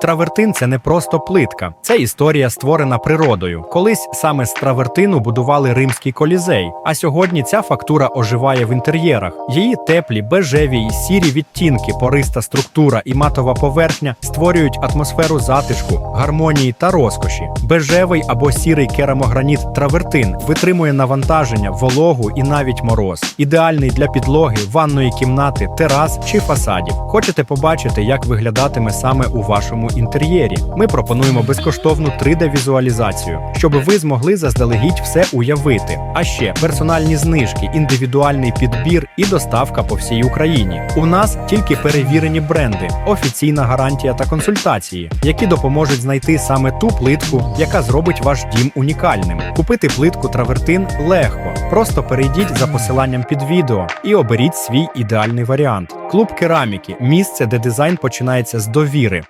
Травертин це не просто плитка, це історія створена природою. Колись саме з травертину будували римський колізей, а сьогодні ця фактура оживає в інтер'єрах. Її теплі, бежеві і сірі відтінки, пориста структура і матова поверхня створюють атмосферу затишку, гармонії та розкоші. Бежевий або сірий керамограніт травертин витримує навантаження, вологу і навіть мороз. Ідеальний для підлоги, ванної кімнати, терас чи фасадів. Хочете побачити, як виглядатиме саме у вашому інтер'єрі? Ми пропонуємо безкоштовну 3D-візуалізацію, щоб ви змогли заздалегідь все уявити. А ще персональні знижки, індивідуальний підбір і доставка по всій Україні. У нас тільки перевірені бренди, офіційна гарантія та консультації, які допоможуть знайти саме ту плитку, яка зробить ваш дім унікальним. Купити плитку травертин легко. Просто перейдіть за посиланням під відео і оберіть свій ідеальний варіант. Клуб кераміки місце, де дизайн починається з довіри.